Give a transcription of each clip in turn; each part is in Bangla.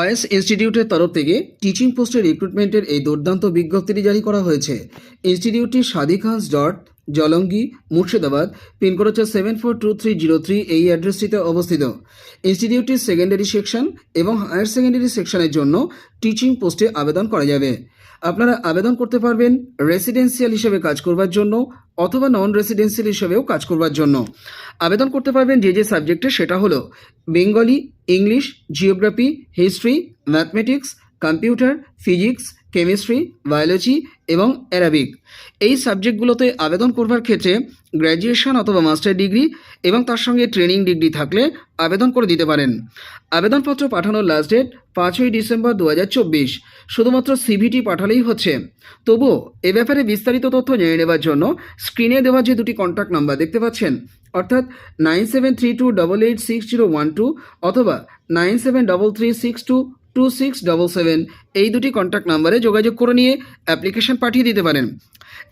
ভয়েস ইনস্টিটিউটের তরফ থেকে টিচিং পোস্টের রিক্রুটমেন্টের এই দুর্দান্ত বিজ্ঞপ্তিটি জারি করা হয়েছে। ইনস্টিটিউটটি সাদিখান্স ডট জলঙ্গি, মুর্শিদাবাদ, পিনকোড হচ্ছে seven four two three zero three এই অ্যাড্রেসটিতে অবস্থিত। ইনস্টিটিউটটির সেকেন্ডারি সেকশন এবং হায়ার সেকেন্ডারি সেকশনের জন্য টিচিং পোস্টে আবেদন করা যাবে। আপনারা আবেদন করতে পারবেন রেসিডেন্সিয়াল হিসেবে কাজ করবার জন্য অথবা নন রেসিডেন্সিয়াল হিসেবেও কাজ করবার জন্য। আবেদন করতে পারবেন যে যে সাবজেক্টে সেটা হলো Bengali English geography history mathematics computer physics chemistry, biology এবং অ্যারাবিক। এই সাবজেক্টগুলোতে আবেদন করবার ক্ষেত্রে গ্র্যাজুয়েশন অথবা মাস্টার ডিগ্রি এবং তার সঙ্গে ট্রেনিং ডিগ্রি থাকলে আবেদন করে দিতে পারেন। আবেদনপত্র পাঠানোর লাস্ট ডেট পাঁচই ডিসেম্বর দু হাজার চব্বিশ। শুধুমাত্র সিভিটি পাঠালেই হচ্ছে। তবুও এ ব্যাপারে বিস্তারিত তথ্য জেনে নেবার জন্য স্ক্রিনে দেওয়া যে দুটি কন্ট্যাক্ট নাম্বার দেখতে পাচ্ছেন, অর্থাৎ nine seven three two double eight six zero one two অথবা nine seven double three six two two six double seven এই দুটি কন্ট্যাক্ট নাম্বারে যোগাযোগ করে নিয়ে অ্যাপ্লিকেশন পাঠিয়ে দিতে পারেন।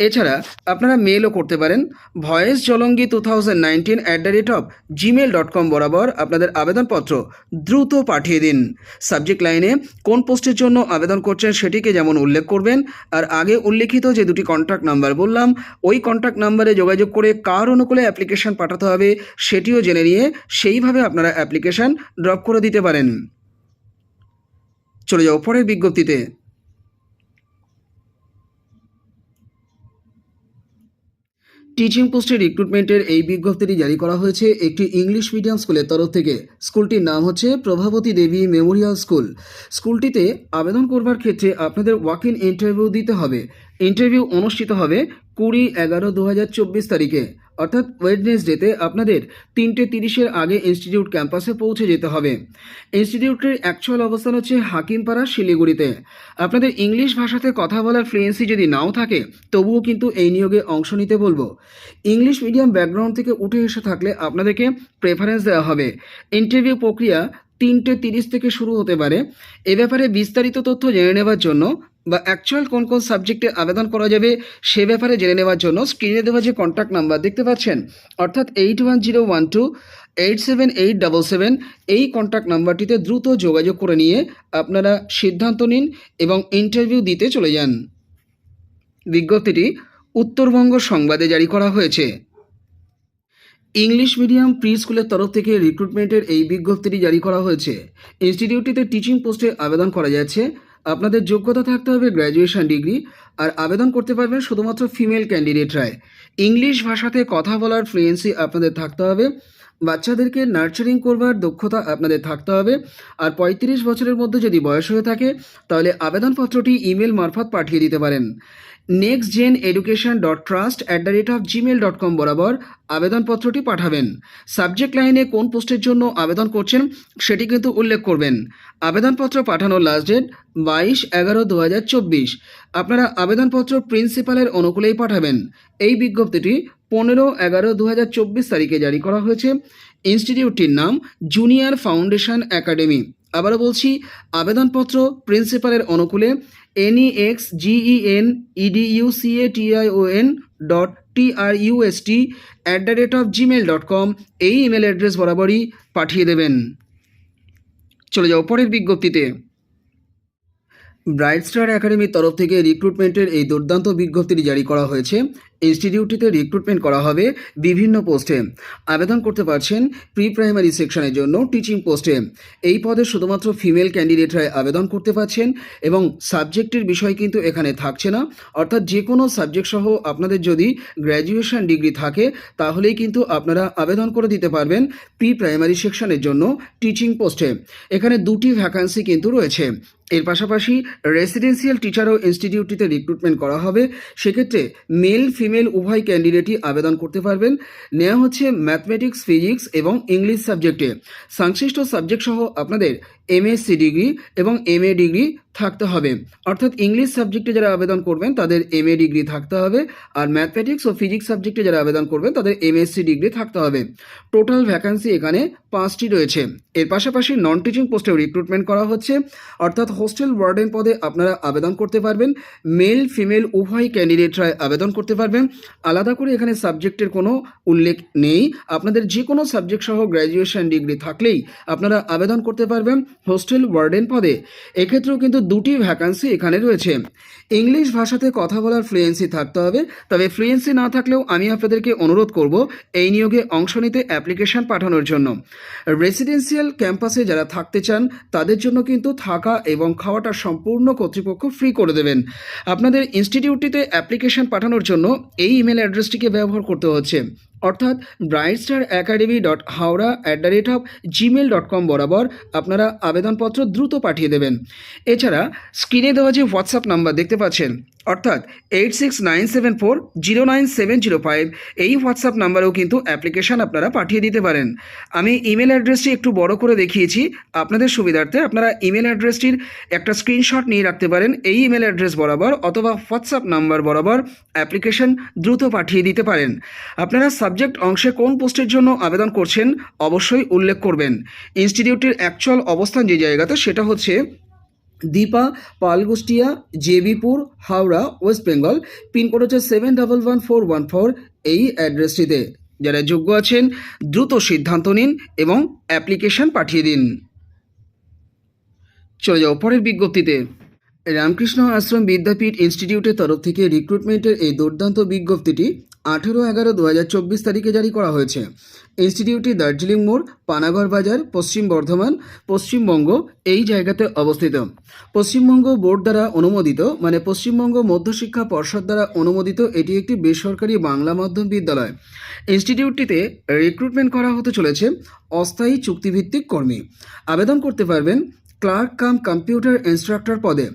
এছাড়া আপনারা মেলও করতে পারেন। Voice Jalangi two thousand nineteen at the rate of Gmail dot com বরাবর আপনাদের আবেদনপত্র দ্রুত পাঠিয়ে দিন। সাবজেক্ট লাইনে কোন পোস্টের জন্য আবেদন করছেন সেটিকে যেমন উল্লেখ করবেন, আর আগে উল্লেখিত যে দুটি কন্ট্যাক্ট নাম্বার বললাম, ওই কন্ট্যাক্ট নাম্বারে যোগাযোগ করে কার অনুকূলে অ্যাপ্লিকেশন পাঠাতে হবে সেটিও জেনে নিয়ে সেইভাবে আপনারা অ্যাপ্লিকেশন ড্রপ করে দিতে পারেন। চলে যাও পরের বিজ্ঞপ্তিতে। টিচিং পোস্টের রিক্রুটমেন্টের এই বিজ্ঞপ্তিটি জারি করা হয়েছে একটি ইংলিশ মিডিয়াম স্কুলের তরফ থেকে। স্কুলটির নাম হচ্ছে প্রভাবতী দেবী মেমোরিয়াল স্কুল স্কুলটিতে আবেদন করবার ক্ষেত্রে আপনাদের ওয়াক ইন ইন্টারভিউ দিতে হবে। ইন্টারভিউ অনুষ্ঠিত হবে কুড়ি এগারো দু তারিখে। অর্থাৎ ওয়েডনেসডেতে আপনাদের তিনটে তিরিশের আগে ইনস্টিটিউট ক্যাম্পাসে পৌঁছে যেতে হবে। ইনস্টিটিউটের অ্যাকচুয়াল অবস্থান হচ্ছে হাকিমপাড়া, শিলিগুড়িতে। আপনাদের ইংলিশ ভাষাতে কথা বলার ফ্লুয়েন্সি যদি নাও থাকে, তবুও কিন্তু এই নিয়োগে অংশ নিতে বলব। ইংলিশ মিডিয়াম ব্যাকগ্রাউন্ড থেকে উঠে এসে থাকলে আপনাদেরকে প্রেফারেন্স দেওয়া হবে। ইন্টারভিউ প্রক্রিয়া তিনটে তিরিশ থেকে শুরু হতে পারে। এ ব্যাপারে বিস্তারিত তথ্য জেনে নেওয়ার জন্য বা অ্যাকচুয়াল কোন কোন সাবজেক্টে আবেদন করা যাবে সে ব্যাপারে জেনে নেওয়ার জন্য স্ক্রিনে দেওয়া যে কন্ট্যাক্ট নাম্বার দেখতে পাচ্ছেন, অর্থাৎ eight one zero one two eight seven eight double seven এই কন্ট্যাক্ট নাম্বারটিতে দ্রুত যোগাযোগ করে নিয়ে আপনারা সিদ্ধান্ত নিন এবং ইন্টারভিউ দিতে চলে যান। বিজ্ঞপ্তিটি উত্তরবঙ্গ সংবাদে জারি করা হয়েছে। ইংলিশ মিডিয়াম প্রি স্কুলের তরফ থেকে রিক্রুটমেন্টের এই বিজ্ঞপ্তিটি জারি করা হয়েছে। ইনস্টিটিউটটিতে টিচিং পোস্টে আবেদন করা যাচ্ছে। আপনাদের যোগ্যতা থাকতে হবে গ্র্যাজুয়েশন ডিগ্রি, আর আবেদন করতে পারবেন শুধুমাত্র ফিমেল ক্যান্ডিডেটরাই। ইংলিশ ভাষাতে কথা বলার ফ্লুয়েন্সি আপনাদের থাকতে হবে। বাচ্চাদেরকে নার্চারিং করবার দক্ষতা আপনাদের থাকতে হবে। আর পঁয়ত্রিশ বছরের মধ্যে যদি বয়স হয়ে থাকে, তাহলে আবেদনপত্রটি ইমেল মারফত পাঠিয়ে দিতে পারেন। Next gen education dot trust at the rate of Gmail dot com বরাবর আবেদনপত্রটি পাঠাবেন। সাবজেক্ট লাইনে কোন পোস্টের জন্য আবেদন করছেন, সেটি কিন্তু উল্লেখ করবেন। আবেদনপত্র পাঠানোর লাস্ট ডেট বাইশ এগারো দু আপনারা আবেদনপত্র প্রিন্সিপালের অনুকূলেই পাঠাবেন। এই বিজ্ঞপ্তিটি পনেরো, এগারো দু তারিখে জারি করা হয়েছে। ইনস্টিটিউটটির নাম জুনিয়র ফাউন্ডেশন একাডেমি। আবারও বলছি, আবেদনপত্র প্রিন্সিপালের অনুকূলে N E X G E N E D U C A T I O N dot T R U S T at the rate of Gmail dot com এই ইমেল অ্যাড্রেস বরাবরই পাঠিয়ে দেবেন। চলে যাও পরের বিজ্ঞপ্তিতে। ব্রাইট স্টার একাডেমির তরফ থেকে রিক্রুটমেন্টের এই দুর্দান্ত বিজ্ঞপ্তিটি জারি করা হয়েছে। ইনস্টিটিউটটিতে রিক্রুটমেন্ট করা হবে বিভিন্ন পোস্টে আবেদন করতে পারছেন প্রি প্রাইমারি সেকশনের জন্য টিচিং পোস্টে এই পদে শুধুমাত্র ফিমেল ক্যান্ডিডেটরাই আবেদন করতে পারছেন এবং সাবজেক্টের বিষয় কিন্তু এখানে থাকছে না। অর্থাৎ যে কোনো সাবজেক্ট সহ আপনাদের যদি গ্র্যাজুয়েশন ডিগ্রি থাকে, তাহলেই কিন্তু আপনারা আবেদন করে দিতে পারবেন প্রি প্রাইমারি সেকশনের জন্য টিচিং পোস্টে এখানে দুটি ভ্যাকান্সি কিন্তু রয়েছে। এর পাশাপাশি রেসিডেন্সিয়াল টিচারও ইনস্টিটিউটটিতে রিক্রুটমেন্ট করা হবে। সেক্ষেত্রে মেল ফিমেল উভয় ক্যান্ডিডেটই আবেদন করতে পারবেন। নেওয়া হচ্ছে ম্যাথমেটিক্স ফিজিক্স এবং ইংলিশ সাবজেক্টে সংশ্লিষ্ট সাবজেক্ট সহ আপনাদের এমএসসি ডিগ্রি এবং এমএ ডিগ্রি থাকতে হবে। অর্থাৎ ইংলিশ সাবজেক্টে যারা আবেদন করবেন, তাদের এমএ ডিগ্রি থাকতে হবে। আর ম্যাথমেটিক্স ও ফিজিক্স সাবজেক্টে যারা আবেদন করবেন, তাদের এমএসসি ডিগ্রি থাকতে হবে। টোটাল ভ্যাকান্সি এখানে পাঁচটি রয়েছে। এর পাশাপাশি নন টিচিং পোস্টেও রিক্রুটমেন্ট করা হচ্ছে। অর্থাৎ হোস্টেল ওয়ার্ডেন পদে আপনারা আবেদন করতে পারবেন। মেল ফিমেল উভয় ক্যান্ডিডেটরাই আবেদন করতে পারবেন। আলাদা করে এখানে সাবজেক্টের কোনো উল্লেখ নেই। আপনাদের যে কোনো সাবজেক্ট সহ গ্র্যাজুয়েশন ডিগ্রি থাকলেই আপনারা আবেদন করতে পারবেন। হোস্টেল ওয়ার্ডেন পদে। এক্ষেত্রেও কিন্তু দুটি ভ্যাকান্সি এখানে রয়েছে। ইংলিশ ভাষাতে কথা বলার ফ্লুয়েন্সি থাকতে হবে। তবে ফ্লুয়েন্সি না থাকলেও আমি আপনাদেরকে অনুরোধ করব এই নিয়োগে অংশ নিতে অ্যাপ্লিকেশন পাঠানোর জন্য। রেসিডেন্সিয়াল ক্যাম্পাসে যারা থাকতে চান, তাদের জন্য কিন্তু থাকা এবং খাওয়াটা সম্পূর্ণ কর্তৃপক্ষ ফ্রি করে দেবেন। আপনাদের ইনস্টিটিউটটিতে অ্যাপ্লিকেশন পাঠানোর জন্য এই ইমেল অ্যাড্রেসটিকে ব্যবহার করতে হচ্ছে। অর্থাৎ bright star academy dot Howrah at the rate of Gmail dot com বরাবর আপনারা আবেদনপত্র দ্রুত পাঠিয়ে দেবেন। এছাড়া স্ক্রিনে দেওয়া যে হোয়াটসঅ্যাপ নাম্বার দেখতে পাচ্ছেন অর্থাৎ eight six nine seven four zero nine seven zero five এই হোয়াটসঅ্যাপ নাম্বারেও কিন্তু অ্যাপ্লিকেশান আপনারা পাঠিয়ে দিতে পারেন। আমি ইমেল অ্যাড্রেসটি একটু বড় করে দেখিয়েছি, আপনাদের সুবিধার্থে আপনারা ইমেল অ্যাড্রেসটির একটা স্ক্রিনশট নিয়ে রাখতে পারেন। এই ইমেল অ্যাড্রেস বরাবর অথবা হোয়াটসঅ্যাপ নাম্বার বরাবর অ্যাপ্লিকেশন দ্রুত পাঠিয়ে দিতে পারেন। আপনারা সাবজেক্ট অংশে কোন পোস্টের জন্য আবেদন করছেন অবশ্যই উল্লেখ করবেন। ইনস্টিটিউটের অ্যাকচুয়াল অবস্থান যে জায়গাতে সেটা হচ্ছে Dipa, Palgustia, Jebipur, Howrah, West Bengal. Pincode হচ্ছে seven double one four one four এই অ্যাড্রেসটিতে। যারা যোগ্য আছেন, দ্রুত সিদ্ধান্ত নিন এবং অ্যাপ্লিকেশন পাঠিয়ে দিন। চলে যাও পরের বিজ্ঞপ্তিতে। রামকৃষ্ণ আশ্রম বিদ্যাপীঠ ইনস্টিটিউটের তরফ থেকে রিক্রুটমেন্টের এই দুর্দান্ত বিজ্ঞপ্তিটি আঠেরো এগারো দু হাজার চব্বিশ তারিখে জারি করা হয়েছে। ইনস্টিটিউটটি দার্জিলিং মোড়, পানাগড় বাজার, পশ্চিম বর্ধমান, পশ্চিমবঙ্গ এই জায়গাতে অবস্থিত। পশ্চিমবঙ্গ বোর্ড দ্বারা অনুমোদিত মানে পশ্চিমবঙ্গ মধ্যশিক্ষা পর্ষদ দ্বারা অনুমোদিত এটি একটি বেসরকারি বাংলা মাধ্যম বিদ্যালয়। ইনস্টিটিউটটিতে রিক্রুটমেন্ট করা হতে চলেছে অস্থায়ী চুক্তিভিত্তিক কর্মী। আবেদন করতে পারবেন ক্লার্ক কাম কম্পিউটার ইনস্ট্রাক্টর পদে।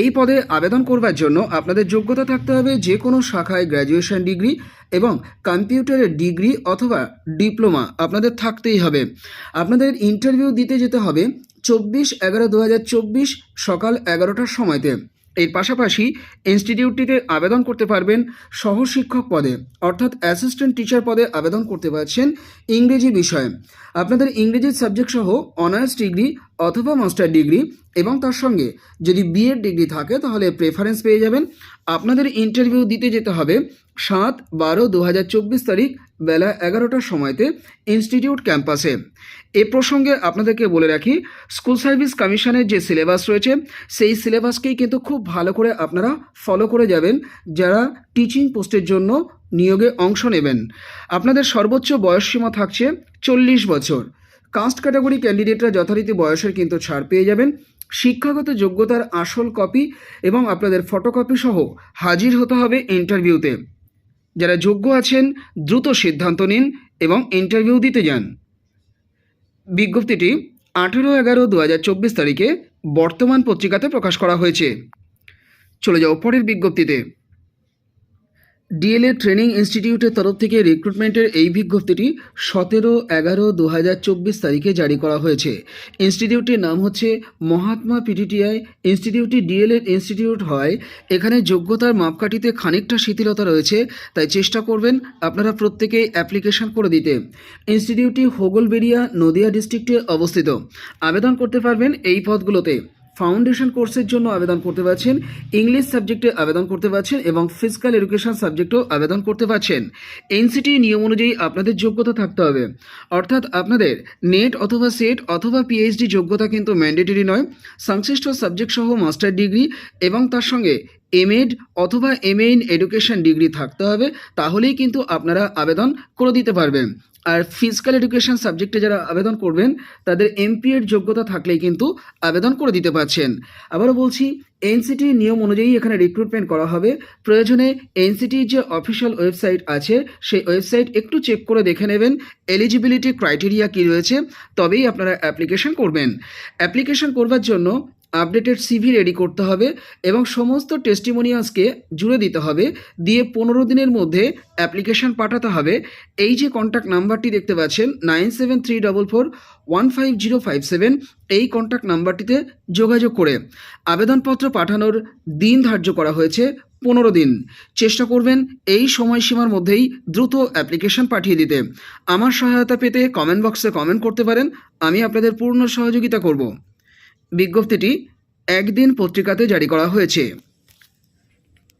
এই পদে আবেদন করবার জন্য আপনাদের যোগ্যতা থাকতে হবে যে কোনো শাখায় গ্র্যাজুয়েশন ডিগ্রি এবং কম্পিউটারের ডিগ্রি অথবা ডিপ্লোমা আপনাদের থাকতেই হবে। আপনাদের ইন্টারভিউ দিতে যেতে হবে চব্বিশ এগারো দু চব্বিশ সকাল এগারোটার সময়তে। এর পাশাপাশি ইনস্টিটিউটটিতে আবেদন করতে পারবেন সহশিক্ষক পদে, অর্থাৎ অ্যাসিস্ট্যান্ট টিচার পদে আবেদন করতে পারছেন ইংরেজি বিষয়ে। আপনাদের ইংরেজি সাবজেক্ট সহ অনার্স ডিগ্রি অথবা মাস্টার ডিগ্রি এবং তার সঙ্গে যদি বিএড ডিগ্রি থাকে, তাহলে প্রেফারেন্স পেয়ে যাবেন। আপনাদের ইন্টারভিউ দিতে যেতে হবে সাত বারো দু তারিখ বেলা এগারোটার সময়তে ইনস্টিটিউট ক্যাম্পাসে এ। প্রসঙ্গে আপনাদেরকে বলে রাখি স্কুল সার্ভিস কমিশনের যে সিলেবাস রয়েছে, সেই সিলেবাসকেই কিন্তু খুব ভালো করে আপনারা ফলো করে যাবেন, যারা টিচিং পোস্টের জন্য নিয়োগে অংশ নেবেন। আপনাদের সর্বোচ্চ বয়সসীমা থাকছে চল্লিশ বছর। কাস্ট ক্যাটাগরি ক্যান্ডিডেটরা যথারীতি বয়সের কিন্তু ছাড় পেয়ে যাবেন। শিক্ষাগত যোগ্যতার আসল কপি এবং আপনাদের ফটোকপি সহ হাজির হতে হবে ইন্টারভিউতে যারা যোগ্য আছেন, দ্রুত সিদ্ধান্ত নিন এবং ইন্টারভিউ দিতে যান। বিজ্ঞপ্তিটি আঠেরো এগারো দু তারিখে বর্তমান পত্রিকাতে প্রকাশ করা হয়েছে। চলে যাও পরের বিজ্ঞপ্তিতে। ডিএলএ ট্রেনিং ইনস্টিটিউটের তরফ থেকে রিক্রুটমেন্টের এই বিজ্ঞপ্তিটি সতেরো এগারো দু তারিখে জারি করা হয়েছে। ইনস্টিটিউটটির নাম হচ্ছে মহাত্মা পিটিটিআই ইনস্টিটিউটটি ডিএলএড ইনস্টিটিউট হয়। এখানে যোগ্যতার মাপকাঠিতে খানিকটা শিথিলতা রয়েছে, তাই চেষ্টা করবেন আপনারা প্রত্যেকেই অ্যাপ্লিকেশন করে দিতে। ইনস্টিটিউটটি হোগলবেড়িয়া নদিয়া ডিস্ট্রিক্টে অবস্থিত। আবেদন করতে পারবেন এই পদগুলোতে। ফাউন্ডেশন কোর্সের জন্য আবেদন করতে পারছেন, ইংলিশ সাবজেক্টে আবেদন করতে পারছেন এবং ফিজিক্যাল এডুকেশন সাবজেক্টেও আবেদন করতে পারছেন। এনসিটি নিয়ম অনুযায়ী আপনাদের যোগ্যতা থাকতে হবে। অর্থাৎ আপনাদের নেট অথবা সেট অথবা পিএইচডি যোগ্যতা কিন্তু ম্যান্ডেটরি নয়। সংশ্লিষ্ট সাবজেক্ট সহ মাস্টার ডিগ্রি এবং তার সঙ্গে এমএড অথবা এমএ ইন এডুকেশন ডিগ্রি থাকতে হবে, তাহলেই কিন্তু আপনারা আবেদন করে দিতে পারবেন। আর ফিজিক্যাল এডুকেশন সাবজেক্টে যারা আবেদন করবেন, তাদের এমপি এর যোগ্যতা থাকলেই কিন্তু আবেদন করে দিতে পারছেন। আবারও বলছি এনসিটির নিয়ম অনুযায়ী এখানে রিক্রুটমেন্ট করা হবে। প্রয়োজনে এনসিটির যে অফিসিয়াল ওয়েবসাইট আছে, সেই ওয়েবসাইট একটু চেক করে দেখে নেবেন এলিজিবিলিটি ক্রাইটেরিয়া কী রয়েছে, তবেই আপনারা অ্যাপ্লিকেশন করবেন। অ্যাপ্লিকেশন করবার জন্য আপডেটেড সিভি রেডি করতে হবে এবং সমস্ত টেস্টিমোনিয়ালসকে জুড়ে দিতে হবে। দিয়ে পনেরো দিনের মধ্যে অ্যাপ্লিকেশন পাঠাতে হবে। এই যে কন্ট্যাক্ট নাম্বারটি দেখতে পাচ্ছেন nine seven three double four one five zero five seven এই কন্ট্যাক্ট নাম্বারটিতে যোগাযোগ করে আবেদনপত্র পাঠানোর দিন ধার্য করা হয়েছে পনেরো দিন। চেষ্টা করবেন এই সময়সীমার মধ্যেই দ্রুত অ্যাপ্লিকেশন পাঠিয়ে দিতে। আমার সহায়তা পেতে কমেন্ট বক্সে কমেন্ট করতে পারেন। আমি আপনাদের পূর্ণ সহযোগিতা করব। বিজ্ঞপ্তিটি একদিন পত্রিকাতে জারি করা হয়েছে।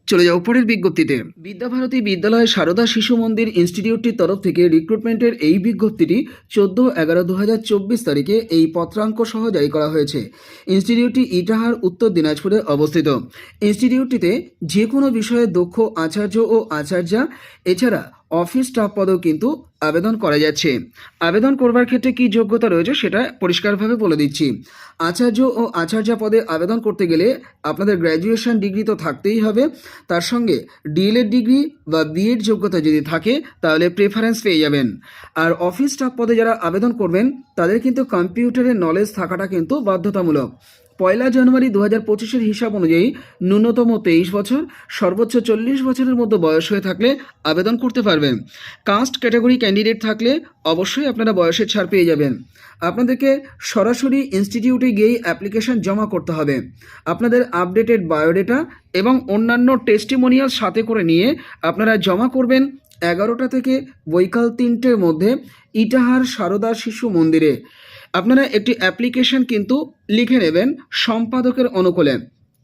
চলে যাও পরের বিজ্ঞপ্তিতে। বিদ্যাভারতী বিদ্যালয় সারদা শিশু মন্দির ইনস্টিটিউটটির তরফ থেকে রিক্রুটমেন্টের এই বিজ্ঞপ্তিটি চোদ্দ এগারো দু হাজার চব্বিশ তারিখে এই পত্রাঙ্ক সহ জারি করা হয়েছে। ইনস্টিটিউটটি ইটাহার, উত্তর দিনাজপুরে অবস্থিত। ইনস্টিটিউটটিতে যে কোনো বিষয়ে দক্ষ আচার্য ও আচার্যা, এছাড়া অফিস স্টাফ পদেও কিন্তু আবেদন করা যাচ্ছে। আবেদন করবার ক্ষেত্রে কি যোগ্যতা রয়েছে সেটা পরিষ্কারভাবে বলে দিচ্ছি। আচার্য ও আচার্য পদে আবেদন করতে গেলে আপনাদের গ্র্যাজুয়েশন ডিগ্রি তো থাকতেই হবে। তার সঙ্গে ডিএলএড ডিগ্রি বা বিএড যোগ্যতা যদি থাকে, তাহলে প্রেফারেন্স পেয়ে যাবেন। আর অফিস স্টাফ পদে যারা আবেদন করবেন, তাদের কিন্তু কম্পিউটারের নলেজ থাকাটা কিন্তু বাধ্যতামূলক। পয়লা জানুয়ারি দু হাজার পঁচিশের হিসাব অনুযায়ী ন্যূনতম তেইশ বছর, সর্বোচ্চ চল্লিশ বছরের মতো বয়স হয়ে থাকলে আবেদন করতে পারবেন। কাস্ট ক্যাটাগরি ক্যান্ডিডেট থাকলে অবশ্যই আপনারা বয়সের ছাড় পেয়ে যাবেন। আপনাদেরকে সরাসরি ইনস্টিটিউটে গিয়েই অ্যাপ্লিকেশন জমা করতে হবে। আপনাদের আপডেটেড বায়োডেটা এবং অন্যান্য টেস্টিমোনিয়াল সাথে করে নিয়ে আপনারা জমা করবেন এগারোটা থেকে বৈকাল তিনটের মধ্যে ইটাহার সারদা শিশু মন্দিরে। আপনারা একটি অ্যাপ্লিকেশন কিন্তু লিখে নেবেন সম্পাদকের অনুকূলে।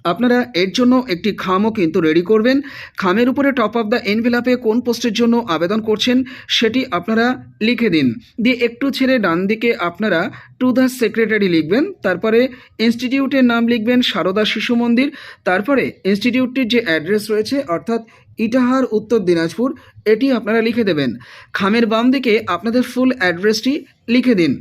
আপনারা এর জন্য একটি খামও কিন্তু রেডি করবেন। খামের উপরে টপ অফ দ্য এনভেলাপে কোন পোস্টের জন্য আবেদন করছেন সেটি আপনারা লিখে দিন। দিয়ে একটু ছেড়ে ডান দিকে আপনারা টু দ্য সেক্রেটারি লিখবেন। তারপরে ইনস্টিটিউটের নাম লিখবেন সারদা শিশু মন্দির। তারপরে ইনস্টিটিউটটির যে অ্যাড্রেস রয়েছে, অর্থাৎ ইটাহার, উত্তর দিনাজপুর, এটি আপনারা লিখে দেবেন। খামের বাম দিকে আপনাদের ফুল অ্যাড্রেসটি লিখে দিন।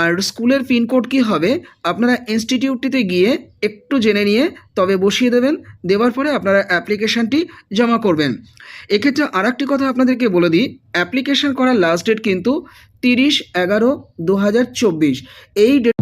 আর স্কুলের পিনকোড কী হবে, আপনারা ইনস্টিটিউটটিতে গিয়ে একটু জেনে নিয়ে তবে বসিয়ে দেবেন, দেওয়ার পরে আপনারা অ্যাপ্লিকেশানটি জমা করবেন। এক্ষেত্রে আর একটি কথা আপনাদেরকে বলে দিই অ্যাপ্লিকেশন করার লাস্ট ডেট কিন্তু তিরিশ এগারো দু এই ডেট